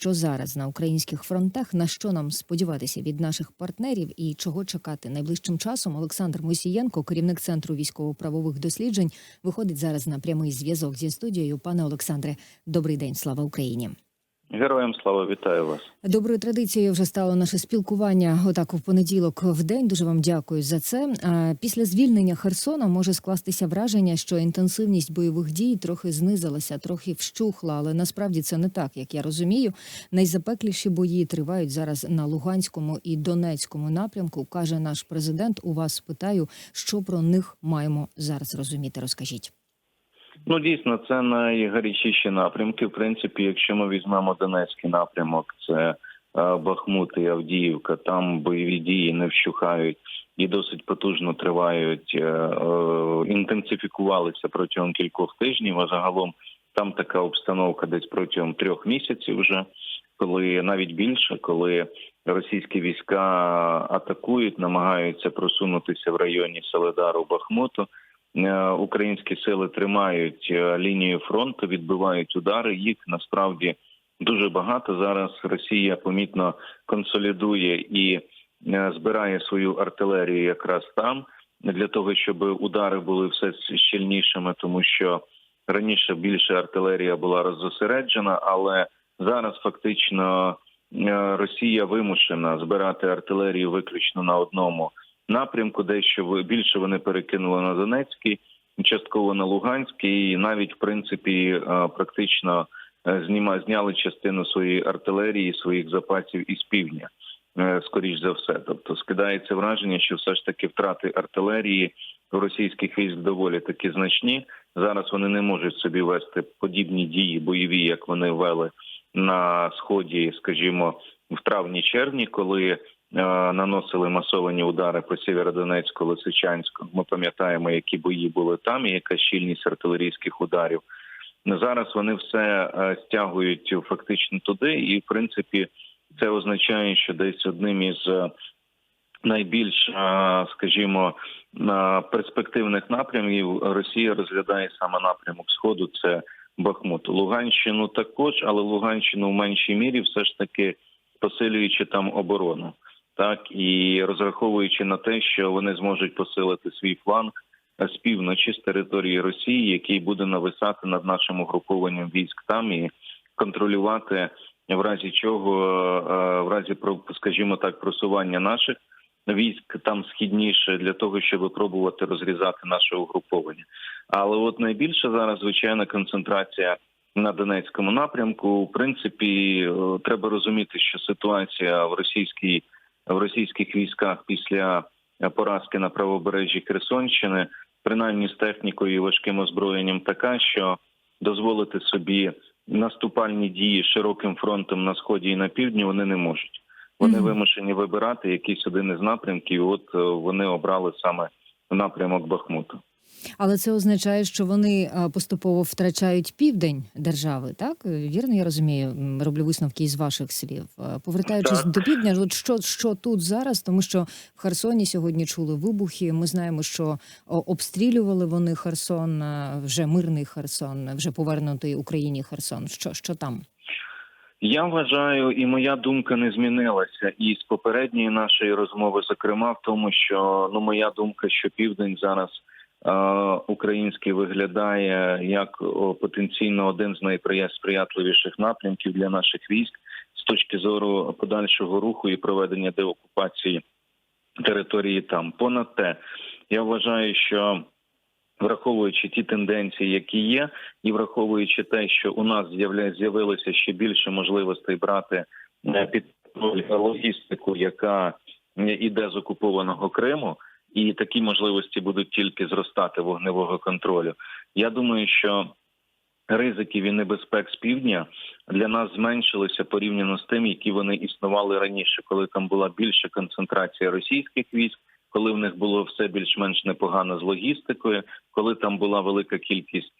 Що зараз на українських фронтах, на що нам сподіватися від наших партнерів і чого чекати найближчим часом? Олександр Мосієнко, керівник центру військово-правових досліджень, виходить зараз на прямий зв'язок зі студією. Пане Олександре, добрий день, слава Україні. Героям слава вітаю вас. Доброю традицією вже стало наше спілкування. Отак в понеділок в день. Дуже вам дякую за це. Після звільнення Херсона може скластися враження, що інтенсивність бойових дій трохи знизилася, трохи вщухла, але насправді це не так, як я розумію. Найзапекліші бої тривають зараз на Луганському і Донецькому напрямку. каже наш президент. У вас питаю, що про них маємо зараз розуміти. Розкажіть. Ну дійсно, це найгарячіші напрямки. В принципі, якщо ми візьмемо Донецький напрямок, це е, Бахмут і Авдіївка. Там бойові дії не вщухають і досить потужно тривають. е, е, Інтенсифікувалися протягом кількох тижнів. А загалом там така обстановка десь протягом трьох місяців вже. Коли навіть більше, коли російські війська атакують, намагаються просунутися в районі Соледару Бахмуту. Е, Українські сили тримають е, лінію фронту, відбивають удари. Їх насправді дуже багато. Зараз Росія помітно консолідує і е, збирає свою артилерію якраз там для того, щоб удари були все щільнішими, тому що раніше більше артилерія була роззосереджена, але зараз фактично Росія вимушена збирати артилерію виключно на одному напрямку, дещо більше вони перекинули на Донецький, частково на Луганський, і навіть в принципі е, практично е, зніма зняли частину своєї артилерії, своїх запасів із півдня. е, Скоріш за все, тобто скидається враження, що все ж таки втрати артилерії російських військ доволі таки значні. Зараз вони не можуть собі вести подібні дії бойові, як вони вели на сході, скажімо, в травні-червні, коли наносили масовані удари по Сєвєродонецьку, Лисичанську. Ми пам'ятаємо, які бої були там, і яка щільність артилерійських ударів. Ну, Зараз вони все е, стягують фактично туди, і в принципі це означає, що десь одним із е, найбільш, е, скажімо, е, перспективних напрямів Росія розглядає саме напрямок сходу. Це Бахмут, Луганщину також, але Луганщину в меншій мірі, все ж таки посилюючи там оборону, так і розраховуючи на те, що вони зможуть посилити свій фланг е, з півночі з території Росії, який буде нависати над нашим угрупованням військ там і контролювати в разі чого, е, в разі скажімо так, просування наших військ там східніше для того, щоб пробувати розрізати наше угруповання. Але от найбільша зараз звичайна концентрація на Донецькому напрямку. В принципі, е, треба розуміти, що ситуація в російській в російських військах після е, поразки на правобережжі Херсонщини, принаймні з технікою і важким озброєнням, така, що дозволити собі наступальні дії широким фронтом на сході і на півдні вони не можуть. Вони вимушені вибирати якийсь один із напрямків. і От е, вони обрали саме напрямок Бахмуту. Але це означає, що вони поступово втрачають південь держави, так вірно я розумію. Роблю висновки із ваших слів. Повертаючись Так. до півдня, от що, що тут зараз, тому що в Херсоні сьогодні чули вибухи. Ми знаємо, що обстрілювали вони Херсон, вже мирний Херсон, вже повернутий Україні Херсон. Що, що там? Я вважаю, і моя думка не змінилася. І з попередньої нашої розмови, зокрема, в тому, що ну моя думка, що південь зараз е, український виглядає як потенційно один з найсприятливіших напрямків для наших військ з точки зору подальшого руху і проведення деокупації території там. Понад те, я вважаю, що враховуючи ті тенденції, які є, і враховуючи те, що у нас з'явилося ще більше можливостей брати е, під логістику, яка е, іде з окупованого Криму, і такі можливості будуть тільки зростати вогневого контролю. Я думаю, що ризиків і небезпек з півдня для нас зменшилися порівняно з тим, які вони існували раніше, коли там була більша концентрація російських військ. Коли в них було все більш-менш непогано з логістикою, коли там була велика кількість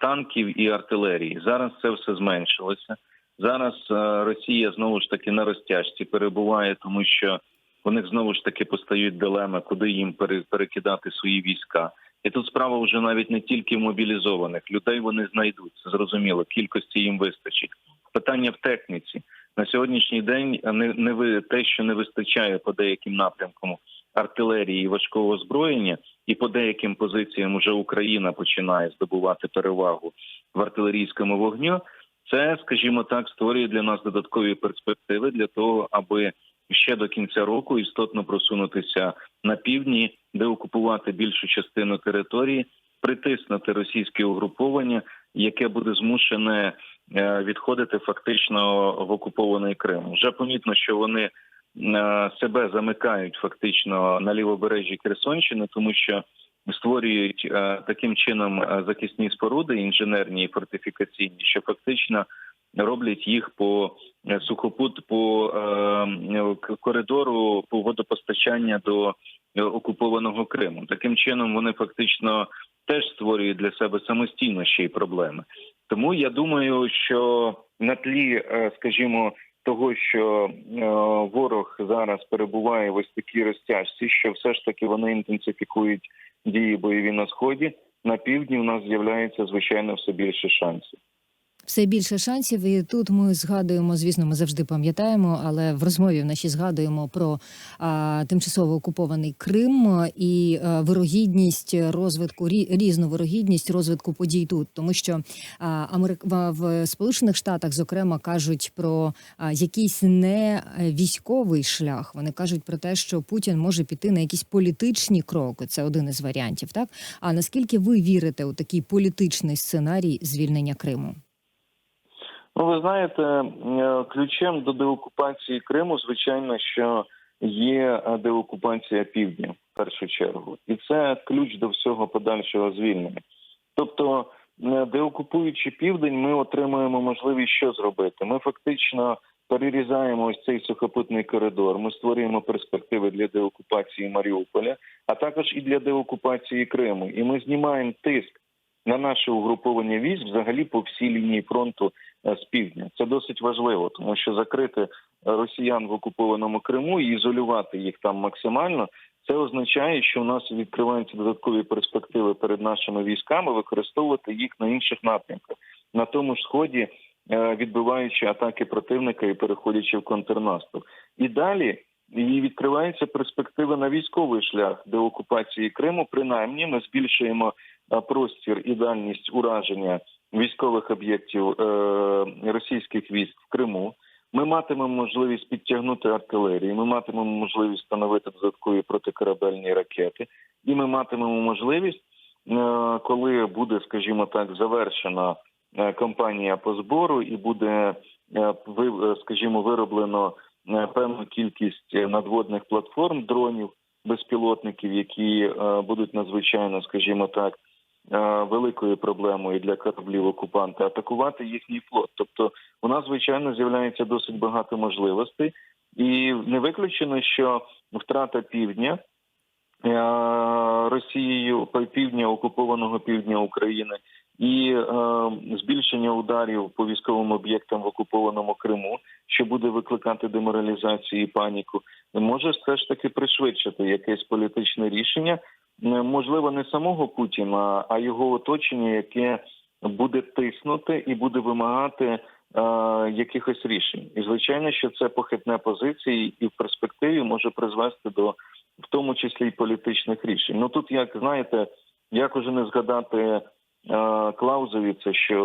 танків і артилерії, зараз це все зменшилося. Зараз е, Росія знову ж таки на розтяжці перебуває, тому що у них знову ж таки постають дилеми, куди їм пере- перекидати свої війська. І тут справа вже навіть не тільки мобілізованих людей вони знайдуть. Зрозуміло, кількості їм вистачить. питання в техніці. На сьогоднішній день не, не ви те, що не вистачає по деяким напрямкам артилерії і важкого озброєння, і по деяким позиціям уже Україна починає здобувати перевагу в артилерійському вогню. Це, скажімо так, створює для нас додаткові перспективи для того, аби ще до кінця року істотно просунутися на півдні, де окупувати більшу частину території, притиснути російське угруповання, яке буде змушене е, відходити фактично в окупований Крим. Вже помітно, що вони е, себе замикають фактично на лівобережжі Херсонщини, тому що створюють е, таким чином захисні споруди, інженерні і фортифікаційні, що фактично роблять їх по е, сухопут по е, коридору по водопостачання до е, окупованого Криму. Таким чином вони фактично теж створюють для себе самостійно ще й проблеми. Тому я думаю, що на тлі, е, скажімо, того, що е, ворог зараз перебуває в ось такій розтяжці, що все ж таки вони інтенсифікують дії бойові на сході. На півдні у нас з'являється звичайно все більше шансів. Все більше шансів, і тут ми згадуємо, звісно, ми завжди пам'ятаємо, але в розмові в нашій згадуємо про а, тимчасово окупований Крим і а, вирогідність розвитку рі, різну вирогідність розвитку подій тут, тому що а, Америк... в- Сполучених Штатах, зокрема, кажуть про а, якийсь не військовий шлях. Вони кажуть про те, що Путін може піти на якісь політичні кроки. Це один із варіантів. Так а наскільки ви вірите у такий політичний сценарій звільнення Криму? Ну, ви знаєте, е, ключем до деокупації Криму, звичайно, що є е, деокупація півдня в першу чергу, і це ключ до всього подальшого звільнення. Тобто, е, деокупуючи південь, ми отримуємо можливість що зробити. Ми фактично перерізаємо ось цей сухопутний коридор. Ми створюємо перспективи для деокупації Маріуполя, а також і для деокупації Криму. І ми знімаємо тиск на наше угруповання військ взагалі по всій лінії фронту з півдня. Це досить важливо, тому що закрити е, росіян в окупованому Криму і ізолювати їх там максимально. Це означає, що у нас відкриваються додаткові перспективи перед нашими військами використовувати їх на інших напрямках, на тому ж сході, е, відбиваючи атаки противника і переходячи в контрнаступ. І далі і відкриваються перспективи на військовий шлях деокупації Криму. Принаймні, ми збільшуємо е, простір і дальність ураження військових об'єктів е, російських військ в Криму. Ми матимемо можливість підтягнути артилерію. Ми матимемо можливість встановити додаткові протикорабельні ракети, і ми матимемо можливість, е, коли буде, скажімо так, завершена е, кампанія по збору, і буде ви- скажімо, вироблено певну кількість надводних платформ дронів безпілотників, які будуть надзвичайно, скажімо так, великою проблемою для кораблів окупанта атакувати їхній флот. Тобто, у нас звичайно з'являється досить багато можливостей, і не виключено, що втрата півдня. е, Росією півдня окупованого півдня України і е, збільшення ударів по військовим об'єктам в окупованому Криму, що буде викликати деморалізацію і паніку, може все ж таки пришвидшити якесь політичне рішення, е, можливо, не самого Путіна, а його оточення, яке буде тиснути і буде вимагати е, якихось рішень. І звичайно, що це похитне позиції, і в перспективі може призвести до в тому числі й політичних рішень. Ну тут, як знаєте, як уже не згадати е, Клаузовіца, що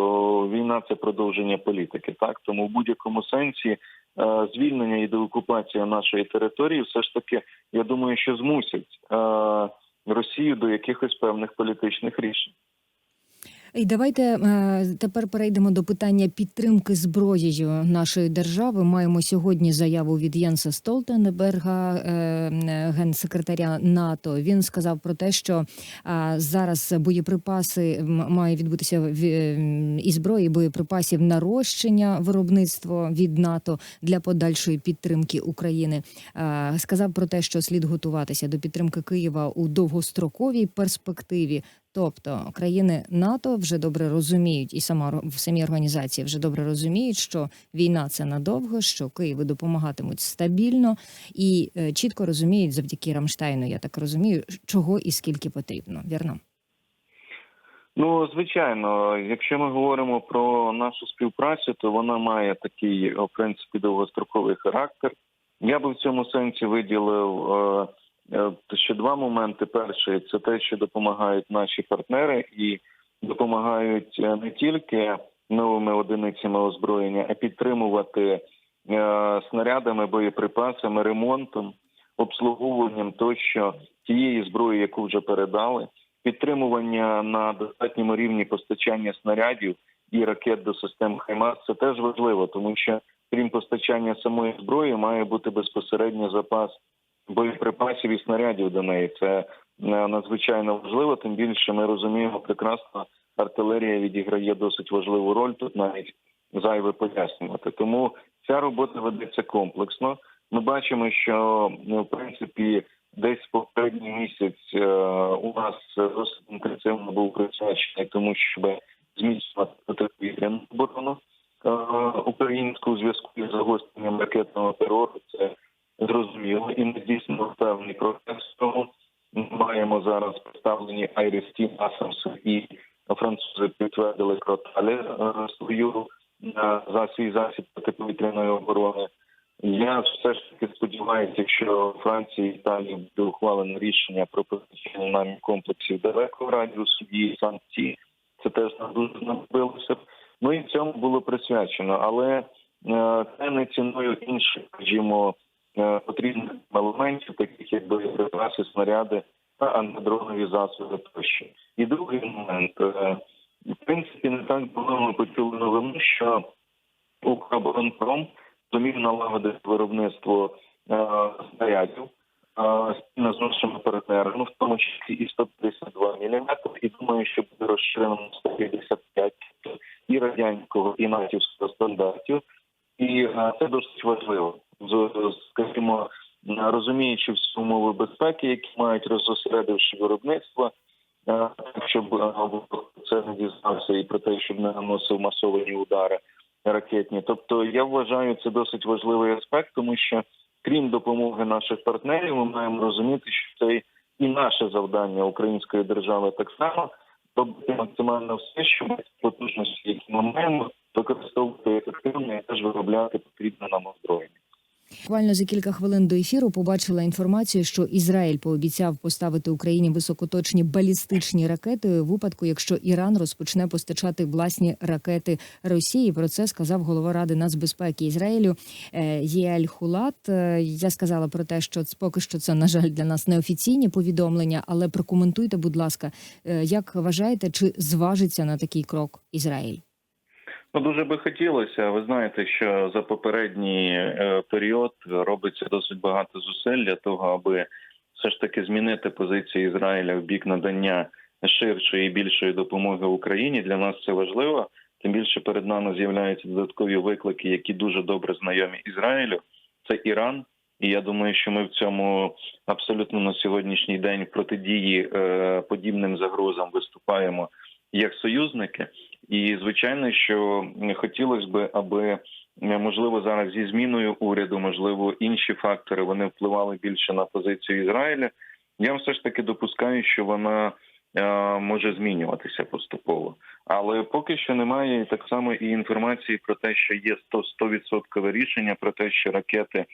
війна це продовження політики. Так тому в будь-якому сенсі е, звільнення і деокупація нашої території, все ж таки, я думаю, що змусять е, Росію до якихось певних політичних рішень. І давайте е, тепер перейдемо до питання підтримки зброєю нашої держави. Маємо сьогодні заяву від Єнса Столтенберга, е, е, генсекретаря НАТО. Він сказав про те, що зараз боєприпаси має відбутися в- і зброї, і боєприпасів нарощення виробництво від НАТО для подальшої підтримки України. Сказав про те, що слід готуватися до підтримки Києва у довгостроковій перспективі. Тобто країни НАТО вже добре розуміють, і сама в самій організації вже добре розуміють, що війна це надовго, що Києву допомагатимуть стабільно і е, чітко розуміють завдяки Рамштайну. Я так розумію, чого і скільки потрібно. Вірно. Ну, звичайно, якщо ми говоримо про нашу співпрацю, то вона має такий, в принципі, довгостроковий характер. Я би в цьому сенсі виділив е, е, ще два моменти. Перший це те, що допомагають наші партнери і допомагають е, не тільки новими одиницями озброєння, а підтримувати е, снарядами, боєприпасами, ремонтом, обслуговуванням тощо тієї зброї, яку вже передали підтримування на достатньому рівні постачання снарядів і ракет до систем Хаймарс це теж важливо, тому що крім постачання самої зброї, має бути безпосередньо запас боєприпасів і снарядів до неї. Це е, надзвичайно важливо. Тим більше ми розуміємо прекрасно, артилерія відіграє досить важливу роль. Тут навіть зайве пояснювати. Тому ця робота ведеться комплексно. Ми бачимо, що ну, в принципі десь попередній місяць е, у нас досить інтенсивно був присвячений тому, щоб зміцнювати протиповітряну оборону е, українську зв'язку із загостренням ракетного терору. Це зрозуміло, і ми здійснили певний процес. в цьому. Ми маємо зараз представлені Айрісті Асамс і французи підтвердили Кроталі е, свою е, за свій засіб протиповітряної оборони. Я все ж таки сподіваюся, якщо Франція і Італія буде ухвалено рішення про постачання нам комплексів далекого радіусу дії санкції, це теж дуже знадобилося. Ну і цьому було присвячено, але е, це не ціною інших, скажімо, потрібних елементів, таких як боєприпаси, снаряди та антидронові засоби тощо. І другий момент е, в принципі не так давно ми почули новину, що Укроборонпром зумів налагодити виробництво е, снарядів е, спільно з нашими партнерами, в тому числі і 152 мм, і думаю, що буде розширено на 155 і радянського, і натівського стандартів. І е, це досить важливо. Скажімо, розуміючи всі умови безпеки, які мають розосередивши виробництво, е, щоб е, це не дізнався і про те, щоб не наносив масовані удари ракетні. Тобто я вважаю це досить важливий аспект, тому що крім допомоги наших партнерів, ми маємо розуміти, що це і наше завдання української держави так само робити максимально все, щоб потужності, які ми маємо, використовувати ефективно і теж виробляти потрібне нам озброєння. Буквально за кілька хвилин до ефіру побачила інформацію, що Ізраїль пообіцяв поставити Україні високоточні балістичні ракети у випадку, якщо Іран розпочне постачати власні ракети Росії. Про це сказав голова ради нацбезпеки Ізраїлю е, Єаль Хулат. Е, Я сказала про те, що поки що це на жаль для нас неофіційні повідомлення, але прокоментуйте, будь ласка, е, як вважаєте, чи зважиться на такий крок Ізраїль? Ну дуже би хотілося. Ви знаєте, що за попередній е, період робиться досить багато зусиль для того, аби все ж таки змінити позицію Ізраїля в бік надання ширшої і більшої допомоги Україні. Для нас це важливо. Тим більше перед нами з'являються додаткові виклики, які дуже добре знайомі Ізраїлю. Це Іран. І я думаю, що ми в цьому абсолютно на сьогоднішній день в протидії е, подібним загрозам виступаємо як союзники. І звичайно, що хотілося б, аби е, можливо зараз зі зміною уряду, можливо, інші фактори вони впливали більше на позицію Ізраїля. Я все ж таки допускаю, що вона е, може змінюватися поступово, але поки що немає так само і інформації про те, що є 100% 100% рішення про те, що ракети е,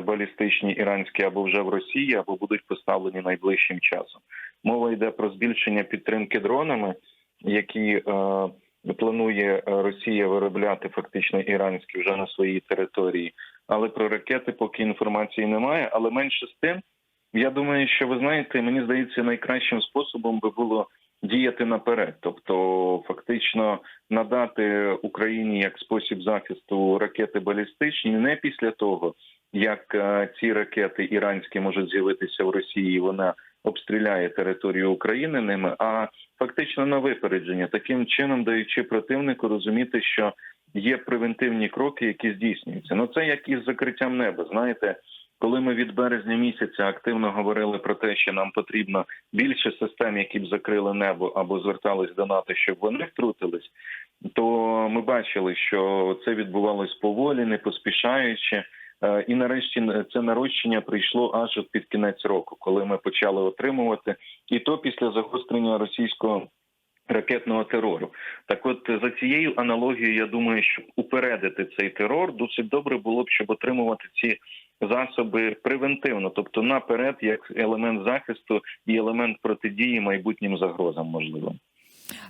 балістичні іранські або вже в Росії, або будуть поставлені найближчим часом. Мова йде про збільшення підтримки дронами які е, планує Росія виробляти фактично іранські вже на своїй території. Але про ракети поки інформації немає. Але менше з тим, я думаю, що ви знаєте, мені здається, найкращим способом би було діяти наперед, тобто фактично надати Україні як спосіб захисту ракети балістичні не після того, як е, ці ракети іранські можуть з'явитися в Росії, вона обстріляє територію України ними, а фактично на випередження, таким чином даючи противнику розуміти, що є превентивні кроки, які здійснюються. Ну це як із закриттям неба. Знаєте, коли ми від березня місяця активно говорили про те, що нам потрібно більше систем, які б закрили небо або звертались до НАТО, щоб вони втрутились, то ми бачили, що це відбувалось поволі, не поспішаючи. Е, І нарешті це нарощення прийшло аж під кінець року, коли ми почали отримувати, і то після загострення російського Ракетного терору, так от за цією аналогією, я думаю, щоб упередити цей терор, досить добре було б, щоб отримувати ці засоби превентивно, тобто наперед, як елемент захисту і елемент протидії майбутнім загрозам можливим.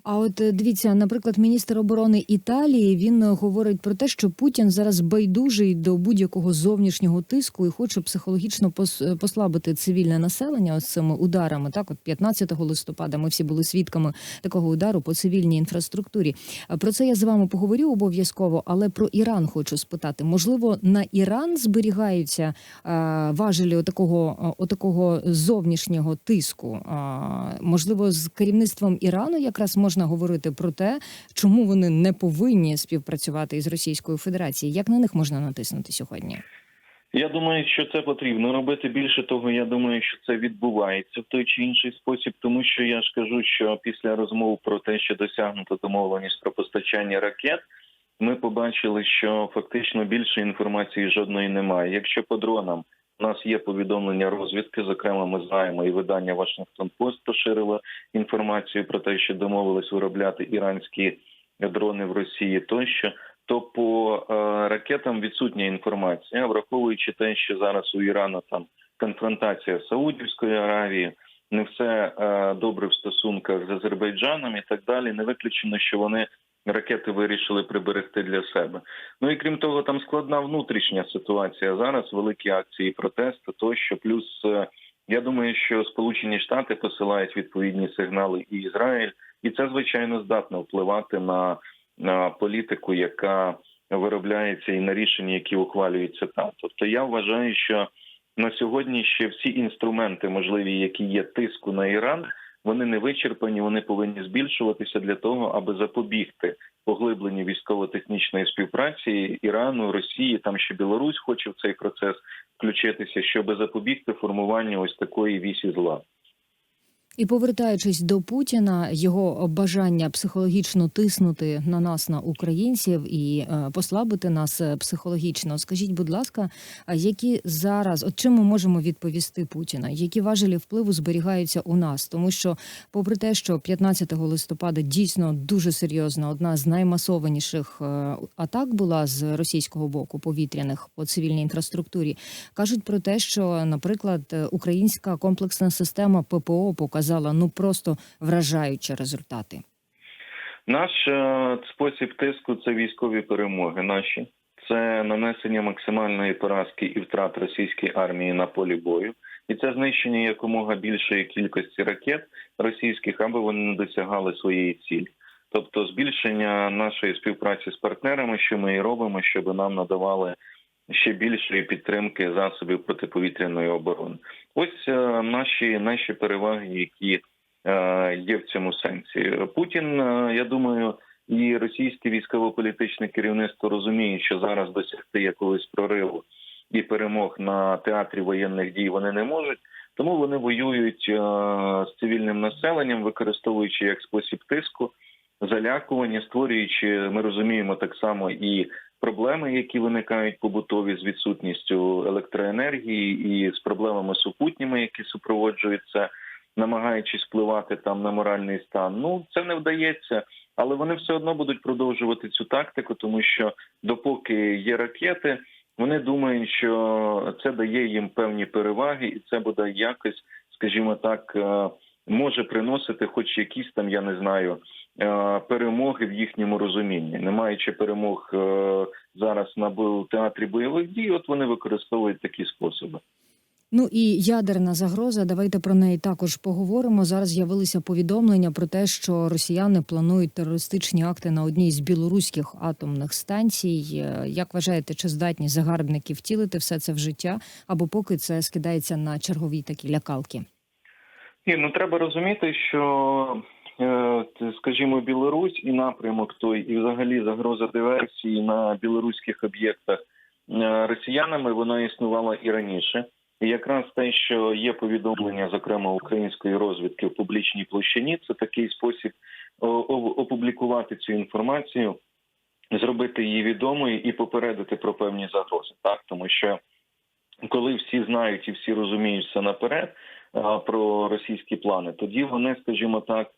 А от е, дивіться, наприклад, міністр оборони Італії він е, говорить про те, що Путін зараз байдужий до будь-якого зовнішнього тиску і хоче психологічно е, послабити цивільне населення ось цими ударами. Так, от 15 листопада ми всі були свідками такого удару по цивільній інфраструктурі. Про це я з вами поговорю обов'язково, але про Іран хочу спитати. Можливо, на Іран зберігаються важелі отакого, отакого зовнішнього тиску. Можливо, з керівництвом Ірану якраз можна говорити про те, чому вони не повинні співпрацювати із Російською Федерацією. Як на них можна натиснути сьогодні? Я думаю, що це потрібно робити. Більше того, я думаю, що це відбувається в той чи інший спосіб, тому що я ж кажу, що після розмов про те, що досягнуто домовленість про постачання ракет, ми побачили, що фактично більше інформації жодної немає. Якщо по дронам у нас є повідомлення розвідки, зокрема, ми знаємо, і видання Вашингтон Пост поширило інформацію про те, що домовились виробляти іранські дрони в Росії, тощо то по е, ракетам відсутня інформація, враховуючи те, що зараз у Ірану там конфронтація з Саудівською Аравією, не все е, добре в стосунках з Азербайджаном і так далі. Не виключено, що вони ракети вирішили приберегти для себе. Ну і крім того, там складна внутрішня ситуація. Зараз великі акції протесту, тощо плюс. е, я думаю, що Сполучені Штати посилають відповідні сигнали і Ізраїль, і це звичайно здатно впливати на, на політику, яка виробляється, і на рішення, які ухвалюються там. Тобто, я вважаю, що на сьогодні ще всі інструменти, можливі, які є тиску на Іран, вони не вичерпані, вони повинні збільшуватися для того, аби запобігти поглибленню військово-технічної співпраці Ірану, Росії, там ще Білорусь хоче в цей процес включитися, щоб запобігти формуванню ось такої вісі зла. І повертаючись до Путіна, його бажання психологічно тиснути на нас, на українців, і е, послабити нас е, психологічно. Скажіть, будь ласка, які зараз, от чим ми можемо відповісти Путіна? Які важелі впливу зберігаються у нас? Тому що, попри те, що 15 листопада дійсно дуже серйозна, одна з наймасованіших е, атак була з російського боку повітряних по цивільній інфраструктурі, кажуть про те, що, наприклад, українська комплексна система ППО показала ну просто вражаючі результати. Наш е, спосіб тиску це військові перемоги. Наші це нанесення максимальної поразки і втрат російської армії на полі бою, і це знищення якомога більшої кількості ракет російських, аби вони не досягали своєї цілі. Тобто збільшення нашої співпраці з партнерами, що ми і робимо, щоб нам надавали ще більшої підтримки засобів протиповітряної оборони. Ось е, наші наші переваги, які е, є в цьому сенсі. Путін, е, я думаю, і російське військово-політичне керівництво розуміє, що зараз досягти якогось прориву і перемог на театрі воєнних дій вони не можуть. Тому вони воюють з цивільним населенням, використовуючи як спосіб тиску, залякування, створюючи, ми розуміємо так само і проблеми, які виникають побутові з відсутністю електроенергії, і з проблемами супутніми, які супроводжуються, намагаючись впливати там на моральний стан. Ну це не вдається, але вони все одно будуть продовжувати цю тактику, тому що допоки є ракети. Вони думають, що це дає їм певні переваги, і це буде якось, скажімо так, е, може приносити, хоч якісь там, я не знаю, перемоги в їхньому розумінні. Не маючи перемог е, зараз на театрі бойових дій, от вони використовують такі способи. Ну і ядерна загроза. Давайте про неї також поговоримо. Зараз з'явилися повідомлення про те, що росіяни планують терористичні акти на одній з білоруських атомних станцій. Е, Як вважаєте, чи здатні загарбники втілити все це в життя, або поки це скидається на чергові такі лякалки? Ні, ну треба розуміти, що е, скажімо, Білорусь і напрямок той, і взагалі загроза диверсії на білоруських об'єктах е, росіянами вона існувала і раніше. І якраз те, що є повідомлення, зокрема української розвідки в публічній площині, це такий спосіб опублікувати цю інформацію, зробити її відомою і попередити про певні загрози. Так, тому що коли всі знають і всі розуміють все наперед про російські плани, тоді вони, скажімо так,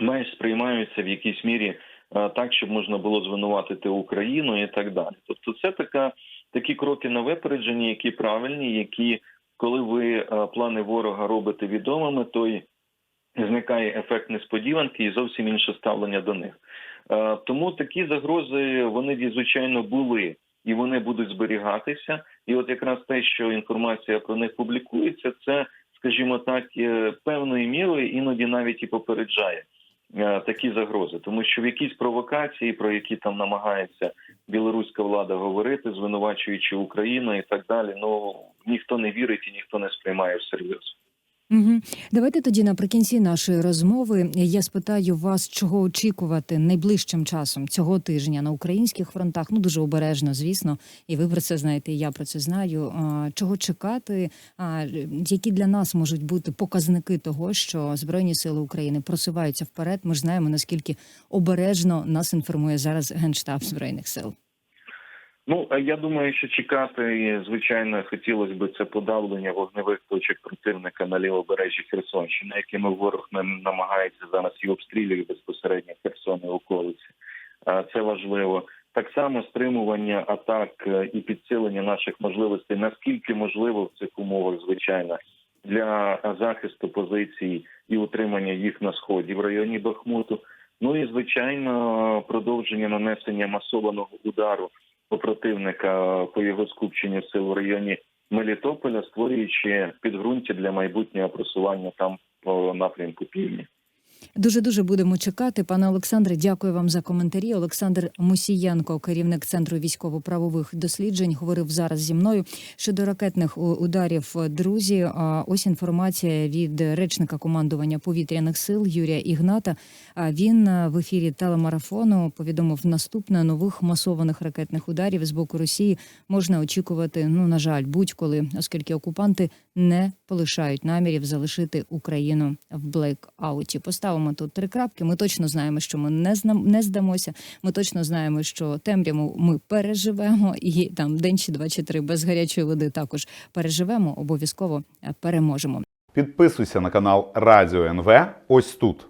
майже сприймаються в якійсь мірі е, так, щоб можна було звинуватити Україну і так далі. Тобто, це така такі кроки на випередження, які правильні, які коли ви е, плани ворога робите відомими, то й зникає ефект несподіванки і зовсім інше ставлення до них. Е, Тому такі загрози вони звичайно були і вони будуть зберігатися. І от якраз те, що інформація про них публікується, це, скажімо так, певною мірою іноді навіть і попереджає такі загрози, тому що в якісь провокації, про які там намагається білоруська влада говорити, звинувачуючи Україну і так далі, ну ніхто не вірить і ніхто не сприймає всерйоз. Угу. Давайте тоді наприкінці нашої розмови я спитаю вас, чого очікувати найближчим часом цього тижня на українських фронтах. Ну дуже обережно, звісно, і ви про це знаєте. і Я про це знаю. Чого чекати? Які для нас можуть бути показники того, що збройні сили України просуваються вперед? Ми ж знаємо наскільки обережно нас інформує зараз генштаб збройних сил. Ну я думаю, що чекати, звичайно, хотілося б це подавлення вогневих точок противника на лівобережжі Херсонщини, якими ворог нам намагається зараз і обстрілює безпосередньо Херсон і околиці. Це важливо. Так само стримування атак е, і підсилення наших можливостей, наскільки можливо в цих умовах, звичайно, для захисту позицій і утримання їх на сході в районі Бахмуту. Ну і звичайно, продовження нанесення масованого удару по по його скупченню сил в районі Мелітополя, створюючи підґрунтя для майбутнього просування там по напрямку півдня. Дуже дуже будемо чекати. Пане Олександре, дякую вам за коментарі. Олександр Мусієнко, керівник центру військово-правових досліджень, говорив зараз зі мною щодо ракетних ударів. Друзі, ось інформація від речника командування повітряних сил Юрія Ігната. Він в ефірі телемарафону повідомив наступне нових масованих ракетних ударів з боку Росії можна очікувати. Ну на жаль, будь-коли, оскільки окупанти не полишають намірів залишити Україну в блекауті. Поставимо тут три крапки. Ми точно знаємо, що ми не знам, не здамося. Ми точно знаємо, що темряву ми переживемо, і там день чи два чи три без гарячої води також переживемо. Обов'язково е, переможемо. Підписуйся на канал Радіо НВ ось тут.